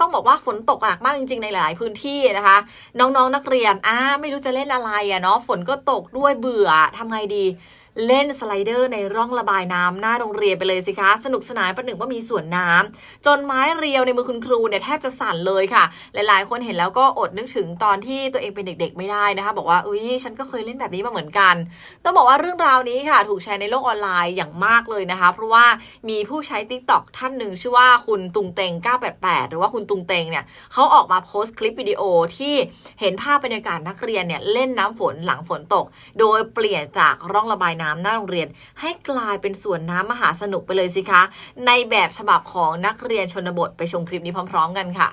ต้องบอกว่าฝนตกหนักมากจริงๆในหลาย ๆ พื้นที่นะคะ น้องๆนักเรียนอ่าไม่รู้จะเล่นอะไรอะเนาะฝนก็ตกด้วยเบื่อทำไงดี เล่นสไลเดอร์ในร่องระบายน้ำหน้าโรงเรียนไปเลยสิคะ สนุกสนานประหนึ่งว่ามีสวนน้ำจนไม้เรียวในมือคุณครูเนี่ยแทบจะสั่นเลยค่ะ หลายๆ คนเห็นแล้วก็อดนึกถึงตอนที่ตัวเองเป็นเด็ก ๆ ไม่ได้นะคะ บอกว่าอุ้ยฉันก็เคยเล่นแบบนี้มาเหมือนกัน ต้องบอกว่าเรื่องราวนี้ค่ะ ถูกแชร์ในโลกออนไลน์อย่างมากเลยนะคะ เพราะว่ามีผู้ใช้ t ิ k t o k ท่านหนึ่งชื่อว่าคุณตุงเตง988 หรือว่าคุณตุงเตงเนี่ยเขาออกมาโพสต์คลิปวิดีโอที่เห็นภาพบรรยากาศนักเรียนเนี่ยเล่นน้ำฝนหลังฝนตก โดยเปลี่ยนจากร่องระบายน้ำหน้าโรงเรียน ให้กลายเป็นสวนน้ำมหาสนุกไปเลยสิคะ ในแบบฉบับของนักเรียนชนบทไปชมคลิปนี้พร้อม ๆ กันค่ะ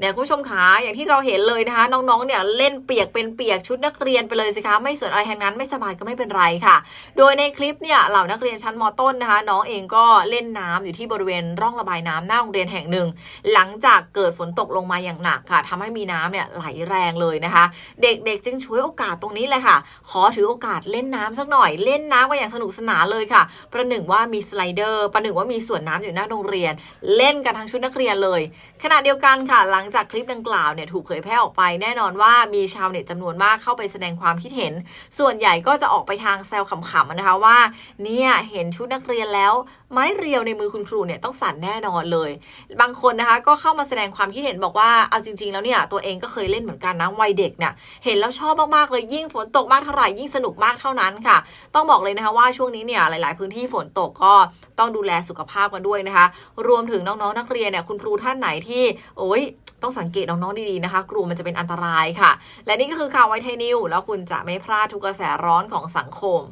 เนี่ยคุณผู้ชมคะอย่างที่เราเห็นเลยนะคะ น้องๆ เนี่ยเล่นเปียกเป็นเปียกชุดนักเรียนไปเลยสิคะ ไม่สนอะไรทั้งนั้นไม่สบายก็ไม่เป็นไรค่ะ โดยในคลิปเนี่ยเหล่านักเรียนชั้นมต้นนะคะ น้องเองก็เล่นน้ำอยู่ที่บริเวณร่องระบายน้ำหน้าโรงเรียนแห่งหนึ่ง หลังจากเกิดฝนตกลงมาอย่างหนักค่ะทำให้มีน้ำเนี่ยไหลแรงเลยนะคะ เด็กๆ จึงช่วยโอกาสตรงนี้เลยค่ะ ขอถือโอกาสเล่นน้ำสักหน่อยเล่นน้ำกันอย่างสนุกสนานเลยค่ะ ประหนึ่งว่ามีสไลเดอร์ประหนึ่งว่ามีสวนน้ำอยู่หน้าโรงเรียน เล่นกันทั้งชุดนักเรียนเลย ขณะเดียวกันค่ะหลังจากคลิปดังกล่าวเนี่ยถูกเผยแพร่ออกไป แน่นอนว่ามีชาวเน็ตจำนวนมากเข้าไปแสดงความคิดเห็น ส่วนใหญ่ก็จะออกไปทางแซวขำๆนะคะว่า เนี่ยเห็นชุดนักเรียนแล้ว ไม้เรียวในมือคุณครูเนี่ยต้องสั่นแน่นอนเลย บางคนนะคะก็เข้ามาแสดงความคิดเห็นบอกว่าเอาจริง ๆ แล้วเนี่ยตัวเองก็เคยเล่นเหมือนกันนะวัยเด็กเนี่ยเห็นแล้วชอบมากๆเลยยิ่งฝนตกมากเท่าไหร่ยิ่งสนุกมากเท่านั้นค่ะ ต้องบอกเลยนะคะว่าช่วงนี้เนี่ยหลาย ๆ พื้นที่ฝนตกก็ต้องดูแลสุขภาพกันด้วยนะคะ รวมถึงน้อง ๆ นักเรียนเนี่ยคุณครูท่านไหนที่ โอ้ยต้องสังเกตน้องๆดีๆนะคะกลัวมันจะเป็นอันตรายค่ะ และนี่ก็คือข่าวไวไทยนิวแล้วคุณจะไม่พลาดทุกกระแสร้อนของสังคม